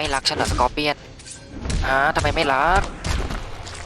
ไม่รักฉันเหรอสกอร์เปียนฮะทำไมไม่รัก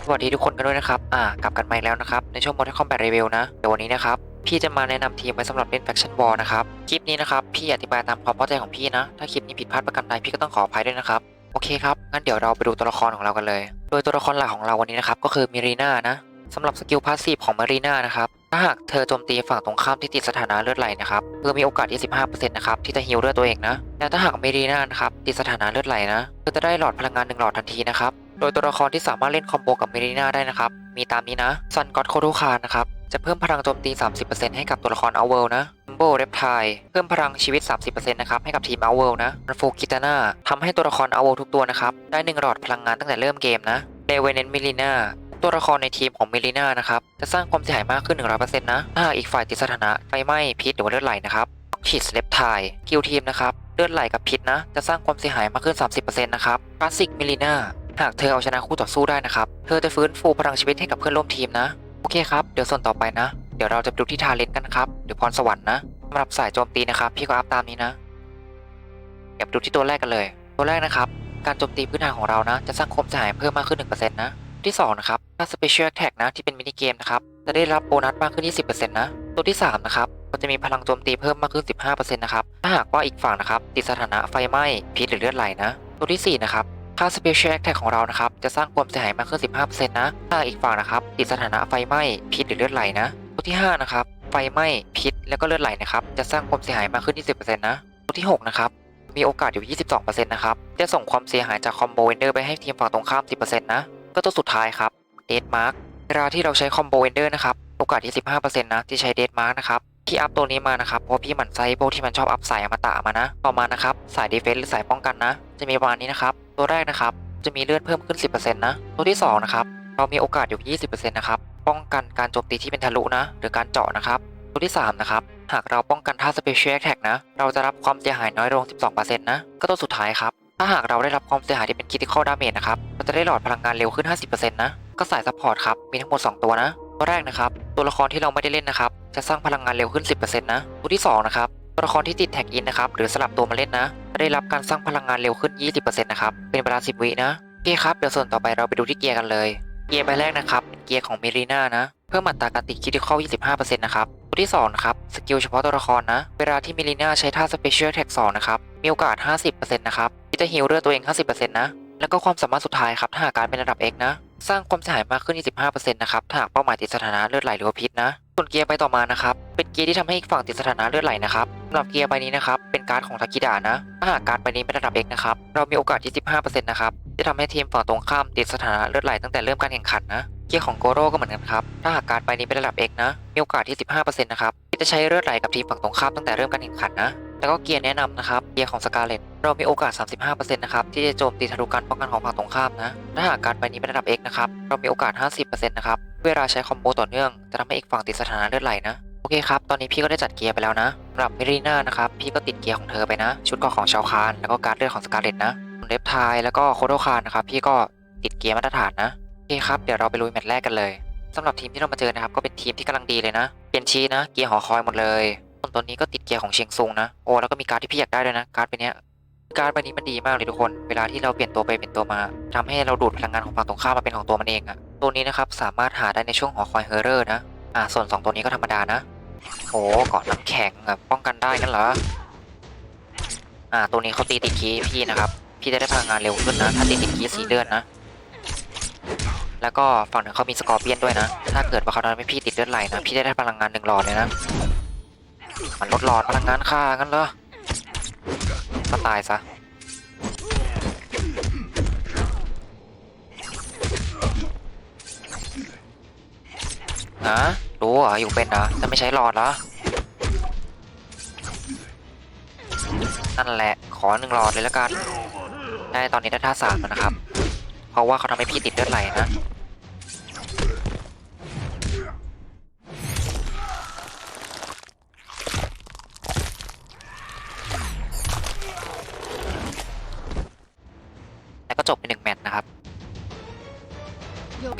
สวัสดีทุกคนกันด้วยนะครับ อ่ากลับกันมาอีกแล้วนะครับ ในช่วง Mortal Kombat Review นะ เดี๋ยววันนี้นะครับ พี่จะมาแนะนำทีมไว้สำหรับเล่น Faction War นะครับ คลิปนี้นะครับ พี่อธิบายตามความเข้าใจของพี่นะ ถ้าคลิปนี้ผิดพลาดประการใดพี่ก็ต้องขออภัยด้วยนะครับ โอเคครับ งั้นเดี๋ยวเราไปดูตัวละครของเรากันเลย โดยตัวละครหลักของเราวันนี้นะครับ ก็คือมิรีน่านะ สำหรับสกิลพาสซีฟของมิรีน่านะครับ ถ้าหากเธอโจมตีฝั่งตรงข้ามที่ติดสถานะเลือดไหลนะครับ เธอมีโอกาส 25%นะครับที่จะฮิลเลือดตัวเองนะและถ้าหากมิรีน่านะครับติดสถานะเลือดไหลนะ เธอจะได้หลอดพลังงานหนึ่งหลอดทันทีนะครับ โดยตัวละครที่สามารถเล่นคอมโบกับเมริน่าได้นะครับ มีตามนี้นะ ซันก็อตโคโ o คานนะครับ จะเพิ่มพลังโจมตี 30%ให้กับตัวละครเอาเวลนะมโบเรปไทเพิ่มพลังชีวิต 30%นะครับให้กับทีมเอาเวลนะโฟกิตาน่าทำให้ตัวละครเอาเวลทุกตัวนะครับได้1หลอดพลังงานตั้งแต่เริ่มเกมนะเดเวเนนมิลิน่า ตัวละครในทีมของมิลิน่านะครับ จะสร้างความเสียหายมากขึ้น 100%นะ ถ้าหากอีกฝ่ายติดสถานะไฟไหม้พิษหรือว่าเลือดไหลนะครับฉีดสเลปไทคิวทีมนะครับ เลือดไหลกับพิษนะ จะสร้างความเสียหายมากขึ้น 30%นะครับคลาสสิกมิลิน่าหากเธอเอาชนะคู่ต่อสู้ได้นะครับ เธอจะฟื้นฟูพลังชีวิตให้กับเพื่อนร่วมทีมนะ โอเคครับ เดี๋ยวส่วนต่อไปนะ เดี๋ยวเราจะดูที่ทาเลนต์กันครับหรือพรสวรรค์นะสำหรับสายโจมตีนะครับ พี่ก็อัพตามนี้นะ เดี๋ยวดูที่ตัวแรกกันเลย ตัวแรกนะครับ การโจมตีพื้นฐานของเรานะ จะสร้างความเสียหายเพิ่มมากขึ้น1%นะ ที่สองนะครับา Special Attack นะที่เป็นมินิเกมนะครับ จะได้รับโบนัสมากขึ้น 20%นะ ตัวที่สามนะครับ ก็จะมีพลังโจมตีเพิ่มมากขึ้น 15%นะครับ ถ้าหากว่าอีกฝั่งนะครับ ติดสถานะไฟไหม้ พิษหรือเลือดไหลนะ ตัวที่สี่นะครับ ค่า Special Attack ของเรานะครับ จะสร้างความเสียหายมากขึ้น 15%นะ ถ้าอีกฝั่งนะครับ ติดสถานะไฟไหม้ พิษหรือเลือดไหลนะ ตัวที่ 5 นะครับ ไฟไหม้ พิษ แล้วก็เลือดไหลนะครับ จะสร้างความเสียหายมากขึ้น 20%นะ ตัวที่ 6 นะครับมีโอกาสอยู่ 22%นะครับ จะส่งความเสียหายจากคอมโบเอนเดอร์ไปให้ทีมฝั่งตรงข้าม 10%นะ ก็ตัวสุดท้ายครับ เดดมาร์กเวลาที่เราใช้คอมโบเอนเดอร์นะครับโอกาสที่ 15%นะที่ใช้เดดมาร์กนะครับพี่อัพตัวนี้มานะครับเพราะพี่หมั่นไส้พวกที่มันชอบอัพสายอมตะมานะต่อมานะครับสายดีเฟนส์หรือสายป้องกันนะ จะมีประมาณนี้นะครับตัวแรกนะครับจะมีเลือดเพิ่มขึ้น 10%นะตัวที่2นะครับเรามีโอกาสอยู่ 20%นะครับป้องกันการโจมตีที่เป็นทะลุนะ หรือการเจาะนะครับตัวที่3นะครับหากเราป้องกันท่า Special Attack นะ เราจะรับความเสียหายน้อยลง 12%นะก็ตัวสุดท้ายครับถ้าหากเราได้รับความเสียหายที่เป็น Critical Damage นะครับเราจะได้หลอดพลังงานเร็วขึ้น 50%นะ ก็สาย Support ครับ มีทั้งหมด 2 ตัวนะ ตัวแรกนะครับ ตัวละครที่เราไม่ได้เล่นนะครับ จะสร้างพลังงานเร็วขึ้น 10%นะ ตัวที่2นะครับ ตัวละครที่ติดแท็กอินนะครับ หรือสลับตัวมาเล่นนะจะได้รับการสร้างพลังงานเร็วขึ้น 20%นะครับ เป็นเวลา 10 วินะโอเคครับ เดี๋ยวส่วนต่อไปเราไปดูที่เกียร์กันเลย เกียร์ใบแรกนะครับ เป็นเกียร์ของเมรีนานะ เพิ่มอัตราการติดคิดเข้า25%นะครับ ตัวที่2นะครับ สกิลเฉพาะตัวละครนะ เวลาที่เมรีนาใช้ท่า Special Attack 2นะครับ มีโอกาส 50%นะครับที่จะฮิลเลือดตัวเอง 50%นะ แล้วก็ความสามารถสุดท้ายครับถ้าหาการเป็นระดับ X นะ สร้างความเสียหายมากขึ้น 25%นะครับถ้าหากเป้าหมายติดสถานะเลือดไหลหรือว่าพิษนะ ส่วนเกียร์ใบต่อมานะครับ เป็นเกียร์ที่ทำให้อีกฝั่งติดสถานะเลือดไหลนะครับสำหรับเกียร์ใบนี้นะครับ เป็นการ์ดของทากิดานะ ถ้าหากการ์ดใบนี้เป็นระดับ X นะครับ เรามีโอกาส25%นะครับ จะทำให้ทีมฝั่งตรงข้ามติดสถานะเลือดไหลตั้งแต่เริ่มการแข่งขันนะ เกียร์ของโกโร่ก็เหมือนกันครับ ถ้าหากการ์ดใบนี้เป็นระดับ X นะ มีโอกาสที่ 15%นะครับ ที่จะใช้เลือดไหลกับทีมฝั่งตรงข้ามตั้งแต่เริ่มการแข่งขันนะ แล้วก็เกียร์แนะนำนะครับ เกียร์ของสกาเลตเรามีโอกาส 35%นะครับ ที่จะโจมตีทะลุการป้องกันของฝั่งตรงข้ามนะ ถ้าหากการใบนี้เป็นระดับ X นะครับ เรามีโอกาส 50%นะครับ เวลาใช้คอมโบต่อเนื่อง จะทำให้อีกฝั่งติดสถานะเลือดไหลนะ โอเคครับ ตอนนี้พี่ก็ได้จัดเกียร์ไปแล้วนะสำหรับมิรีนานะครับ พี่ก็ติดเกียร์ของเธอไปนะ ชุดเกราะของชาวคาน แล้วก็การ์ดเลือดของสกาเลตนะส่วนเลฟทายแล้วก็โคโดคานนะครับ พี่ก็ติดเกียร์มาตรฐานนะ โอเคครับ เดี๋ยวเราไปลุยแมตช์แรกกันเลยสำหรับทีมที่เรามาเจอนะครับ ก็เป็นทีมที่กำลังดีเลยนะ เป็นชีนะ เกียร์หอคอยหมดเลย ส่วนตัวนี้ก็ติดเกียร์ของเชียงซุงนะโอ้แล้วก็มีการ์ดที่พี่อยากได้ด้วยนะการ์ดใบเนี้ยการ์ดใบนี้มันดีมากเลยทุกคน เวลาที่เราเปลี่ยนตัวไปเป็นตัวมาทำให้เราดูดพลังงานของฝั่งตรงข้ามมาเป็นของตัวมันเองอะตัวนี้นะครับสามารถหาได้ในช่วงหอคอยเฮอร์เรอร์นะอ่าส่วน 2 ตัวนี้ก็ธรรมดานะโอ้กาะน้ำแข็งอะป้องกันได้กันเหรออ่าตัวนี้เขาตีติดคีพี่นะครับพี่จะได้พลังงานเร็วขึ้นนะ ถ้าตีติดคีสีเลือดนะ แล้วก็ฝั่งหนึ่งเขามีสกอร์เปียนด้วยนะ ถ้าเกิดว่าเขาทำให้พี่ติดเลือดไหลนะ พี่จะได้พลังงานหนึ่งหลอดเลยนะ มันลดหลอดพลังงานค่างั้นเหรอก็ตายซะฮะรู้เหรออยู่เป็นเหรอจะไม่ใช้หลอดเหรอ นั่นแหละ ขอหนึ่งหลอดเลยแล้วกัน ได้ตอนนี้ได้ท่าสามแล้วนะครับ เพราะว่าเขาทำให้พี่ติดเลือดไหลนะ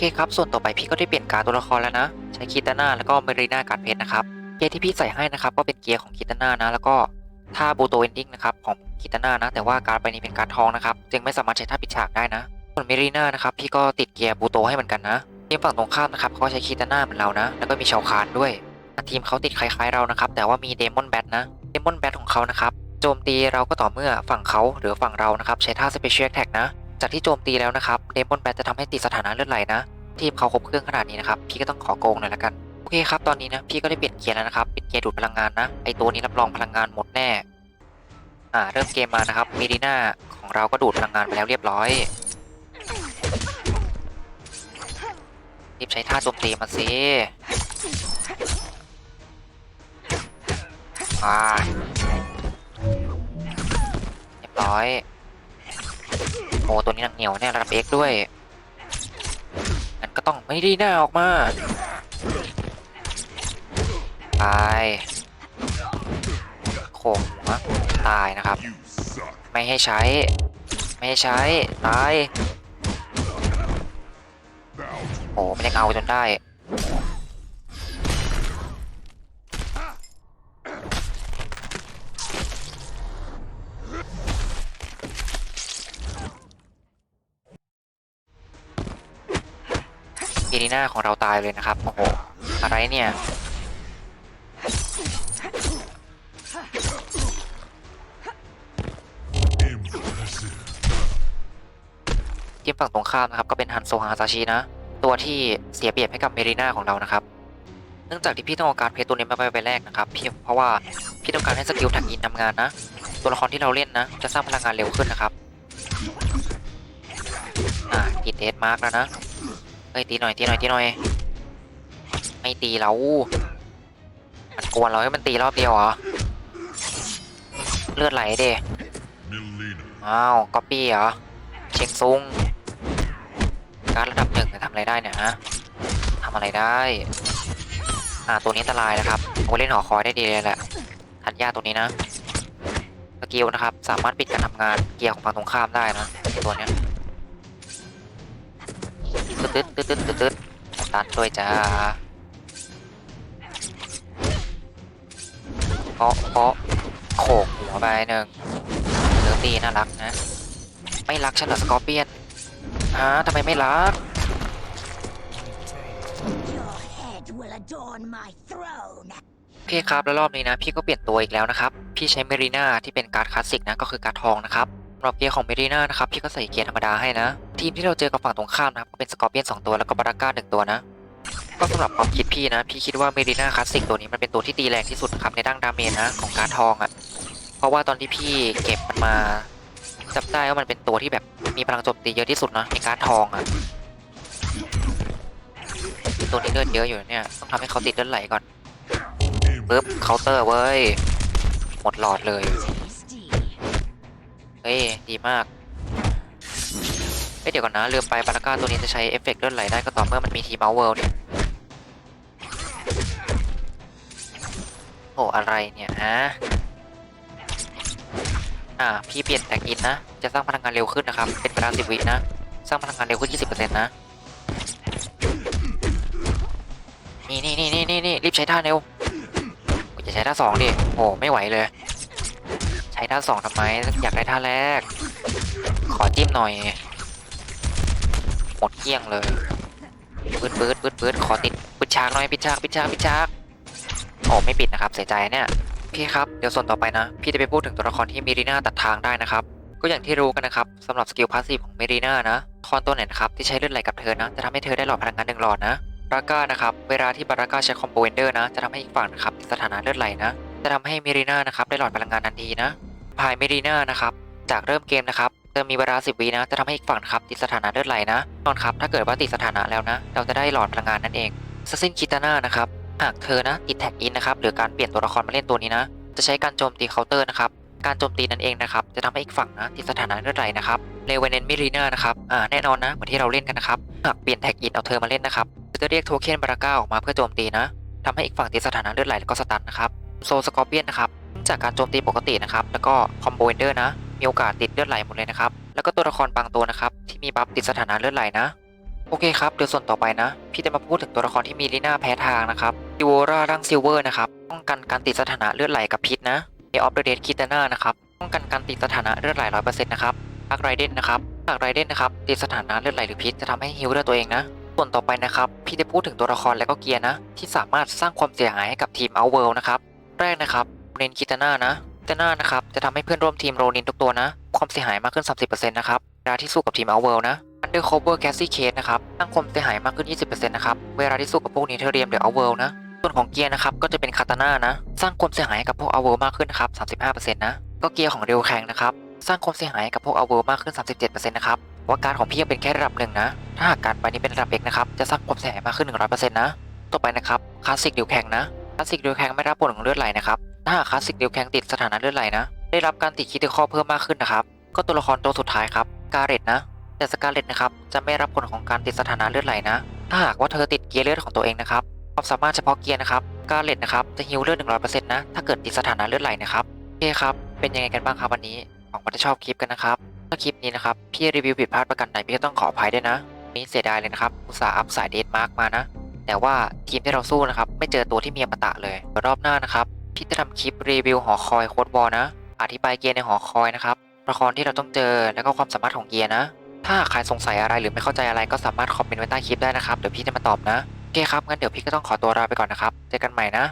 เคครับ ส่วนต่อไปพี่ก็ได้เปลี่ยนการดตัวละครแล้วนะ ใช้คิตาน่าแล้วก็เมรีนาการดเพชรนะครับ เกียร์ที่พี่ใส่ให้นะครับ ก็เป็นเกียร์ของคิตาน่านะ แล้วก็ท่าบูโตเอนดิ้งนะครับของคิตาน่านะ แต่ว่าการดใบนี้เป็นการดทองนะครับจึงไม่สามารถใช้ท่าปิดฉากได้นะ ส่วนเมรีน่านะครับพี่ก็ติดเกียร์บูโตให้เหมือนกันนะทีมฝั่งตรงข้ามนะครับเขาก็ใช้คิตาน่าเหมือนเรานะ แล้วก็มีชาวคานด้วย ทีมเขาติดคล้ายๆเรานะครับ แต่ว่ามีเดมอนแบทนะ เดมอนแบทของเขานะครับ โจมตีเราก็ต่อเมื่อฝั่งเขาหรือฝั่งเรานะครับใช้ท่าสเปเชียลแท็กนะ จากที่โจมตีแล้วนะครับ เดมอนแบทจะทำให้ติดสถานะเลือดไหลนะ ทีมเขาครบเครื่องขนาดนี้นะครับ พี่ก็ต้องขอโกงหน่อยละกัน โอเคครับ ตอนนี้นะ พี่ก็ได้เปลี่ยนเกียร์แล้วนะครับ เป็นเกียร์ดูดพลังงานนะ ไอตัวนี้รับรองพลังงานหมดแน่ อ่า เริ่มเกมมานะครับเมดิน่าของเราก็ดูดพลังงานไปแล้วเรียบร้อย รีบใช้ท่าโจมตีมาสิอ่าเรียบร้อย โอ้ตัวนี้หนังเหนียวแน่ระดับเอ็กด้วย ต้องไม่ดีหน้าออกมาตายโขกหัวตายนะครับ ไม่ให้ใช้ ไม่ให้ใช้ ตาย โอ้มันยังเอาจนได้ ปีนีน่าของเราตายเลยนะครับ โอ้โห อะไรเนี่ยทีมฝั่งตรงข้ามนะครับก็เป็นฮันโซฮาซาชินะ ตัวที่เสียเปรียบให้กับเมริน่าของเรานะครับ เนื่องจากที่พี่ต้องการเพจตัวนี้มาไปแรกนะครับพี่เพราะว่าพี่ต้องการให้สกิลแท็กอินทำงานนะ ตัวละครที่เราเล่นนะ จะสร้างพลังงานเร็วขึ้นนะครับ อ่าตีเดสมาร์กแล้วนะ เอ้ยตีหน่อยตีหน่อยตีหน่อยไม่ตีเรา มันกวนเราให้มันตีรอบเดียวเหรอ เลือดไหลเด้ Melina. อ้าวก๊อปปี้เหรอ เช็งซุง การดระดับหนึ่งจะทำอะไรได้เนี่ยฮะทำอะไรได้ อ่าตัวนี้อันตรายนะครับโอเล่นหอคอยได้ดีเลยแหละทันยาตัวนี้นะสกิลนะครับ สามารถปิดการทำงานเกียร์ของฝั่งตรงข้ามได้นะไอ้ตัวเนี้ย ตึ๊ดตึ๊ดตึ๊ดตึ๊ดตึ๊ดตันด้วยจ้าเพาะเพาะโขกหัวไปหนึ่งเนื้อตีน่ารักนะ ไม่รักฉันเหรอสกอร์เปียนฮะทำไมไม่รัก Your head will adorn my throne. โอเคครับแล้วรอบนี้นะ พี่ก็เปลี่ยนตัวอีกแล้วนะครับ พี่ใช้เมรีนาที่เป็นการ์ดคลาสสิกนะก็คือการ์ดทองนะครับำหรับเกียร์ของเมรีน่านะครับพี่ก็ใส่เกียร์ธรรมดาให้นะ ทีมที่เราเจอกับฝั่งตรงข้ามนะครับก็เป็นสกอร์เปียน2ตัวแล้วก็บาราก้าหนึ่งตัวนะก็สำหรับความคิดพี่นะ พี่คิดว่าเมรีน่าคลาสสิกตัวนี้มันเป็นตัวที่ตีแรงที่สุดนะครับในด้านดาเมจนะของการ์ดทองอะ่ะเพราะว่าตอนที่พี่เก็บมันมาจำได้ว่ามันเป็นตัวที่แบบมีพลังโจมตีเยอะที่สุดนะในการ์ดทองอะ่ะตัวนี้เลือดเยอะอยู่เนี่ยต้องทำให้เขาติดเลือดไหลก่อนปึ๊บเคาน์เตอร์เว้ยหมดหลอดเลย เฮ้ยดีมากเฮ้ยเดี๋ยวก่อนนะลืมไปบาราก้าตัวนี้จะใช้เอฟเฟกต์เลื่อดไหลได้ก็ต่อเมื่อมันมีทีม o เวิลด์เนี่ยโอ้อะไรเนี่ยฮะอ่าพี่เปลี่ยนแท็กอินนะ จะสร้างพลังงานเร็วขึ้นนะครับ เป็นเวลา10วินะ สร้างพลังงานเร็วขึ้น20%นะนี่นี่นี่นี่นี่นี่รีบใช้ท่าเร็วโอ้ยจะใช้ท่าสองดิ โอ้ไม่ไหวเลย ช้ท่าสองทำไม อยากได้ท่าแรก ขอจิ้มหน่อย หมดเกลี้ยงเลยปืดปืดปืดปืดขอติดปิดฉากหน่อยปิดฉากปิดฉากปิดฉากโอ้ไม่ปิดนะครับ เสียใจเนี่ย พี่ครับ เดี๋ยวส่วนต่อไปนะ พี่จะไปพูดถึงตัวละครที่เมรีนาตัดทางได้นะครับ ก็อย่างที่รู้กันนะครับสำหรับสกิลพาสซีฟของเมรีนานะคอนตัวไหนนะครับที่ใช้เลือดไหลกับเธอนะ จะทำให้เธอได้หลอดพลังงานหนึ่งหลอดนะบราก้านะครับ เวลาที่บราก้าใช้คอมโบเอนเดอร์นะ จะทำให้อีกฝั่งนะครับสถานะเลือดไหลนะ จะทำให้เมรีนานะครับได้หลอดพลังงานทันทีนะ พายเมรีนานะครับ จากเริ่มเกมนะครับเติมมีเวลา 10วินะ จะทำให้อีกฝั่งครับติดสถานะเลือดไหลนะนอนครับถ้าเกิดว่าติดสถานะแล้วนะ เราจะได้หลอดพลังงานนั่นเองซาซินคิตาน่านะครับ หากเธอนะติดแท็กอินนะครับหรือการเปลี่ยนตัวละครมาเล่นตัวนี้นะ จะใช้การโจมตีเคาน์เตอร์นะครับ การโจมตีนั่นเองนะครับ จะทำให้อีกฝั่งนะติดสถานะเลือดไหลนะครับเลเวเนนมิรีนานะครับอ่าแน่นอนนะเหมือนที่เราเล่นกันนะครับหากเปลี่ยนแท็กอินเอาเธอมาเล่นนะครับจะเรียกโทเค็นบาราก้าออกมาเพื่อโจมตีนะทำให้อีกฝั่งติดสถานะเลือดไหลแล้วก็สตันนะครับโซสกอร์เปียนนะครับ จากการโจมตีปกตินะครับแล้วก็คอมโบเอนเดอร์นะมีโอกาสติดเลือดไหลหมดเลยนะครับแล้วก็ตัวละครบางตัวนะครับที่มีบัฟติดสถานะเลือดไหลนะโอเคครับเดี๋ยวส่วนต่อไปนะ พี่จะมาพูดถึงตัวละครที่มีลีน่าแพ้ทางนะครับดิวราดังซิลเวอร์นะครับป้องกันการติดสถานะเลือดไหลกับพิษนะ Day of the Dead Kitana นะครับป้องกันการติดสถานะเลือดไหลร้อยเปอร์เซ็นต์นะครับอักไรเดนนะครับอักไรเดนนะครับติดสถานะเลือดไหลหรือพิษจะทำให้ฮิวเลือดตัวเองนะส่วนต่อไปนะครับพี่จะพูดถึงตัวละครและก็เกียร์นะที่สามารถสร้างความเสียหายให้กับทีมเอาเวิลนะครับแรกนะครับ โรนินคิตาน่านะคิตาน่านะครับจะทำให้เพื่อนร่วมทีมโรนินทุกตัวนะ ความเสียหายมากขึ้น 30%นะครับเวลาที่สู้กับทีมเอาเวิลนะ Undercover Cassie Case นะครับสร้งความเสียหายมากขึ้น 20%นะครับเวลาที่สู้กับพวกนีเทเรียมหรือเอาเวิลนะส่วนของเกียร์นะครับก็จะเป็นคาตาน่านะสร้างความเสียหายกับพวกเอาเวิลมากขึ้นนะครับ35%นะก็เกียร์ของเรลแข็งนะครับสร้างความเสียหายกับพวกเอาเวิลมากขึ้น 37%นะครับว่าการของพี่ยังเป็นแค่ระดับหนึ่งนะ ถ้าหากการไปนี้เป็นระดับเอกนะครับ จะสร้างความเสียหายมากขึ้น 100%นะ ต่อไปนะครับ คลาสสิกดิวแข็งนะ คลาสสิกดิวแข็งไม่รับผลของเลือดไหลนะครับ ถ้าหากคลาสสิกเดิวแข็งติดสถานะเลือดไหลนะ ได้รับการติดคิดข้อเพิ่มมากขึ้นนะครับ ก็ตัวละครตัวสุดท้ายครับกาเรตนะ แต่สกาเลตนะครับจะไม่รับผลของการติดสถานะเลือดไหลนะ ถ้าหากว่าเธอติดเกียร์เลือดของตัวเองนะครับความสามารถเฉพาะเกียร์นะครับกาเลตนะครับจะฮิวเลือด100%นะถ้าเกิดติดสถานะเลือดไหลนะครับโอเคครับเป็นยังไงกันบ้างครับวันนี้หวังว่าจะชอบคลิปกันนะครับถ้าคลิปนี้นะครับพี่รีวิวผิดพลาดประกันใดพี่ก็ต้องขออภัยด้วยนะนี่เสียดายเลยนะครับอุตส่าห์อัพสายเดทมาร์กมานะแต่ว่าทีมที่เราสู้นะครับไม่เจอตัวที่มีอมตะเลยรอบหน้านะครับ พี่จะทำคลิปรีวิวหอคอยโคดบอลนะ อธิบายเกียร์ในหอคอยนะครับละครที่เราต้องเจอแล้วก็ความสามารถของเกียร์นะ ถ้าใครสงสัยอะไรหรือไม่เข้าใจอะไรก็สามารถคอมเมนต์ไว้ใต้คลิปได้นะครับ เดี๋ยวพี่จะมาตอบนะ โอเคครับงั้นเดี๋ยวพี่ก็ต้องขอตัวลาไปก่อนนะครับ เจอกันใหม่นะ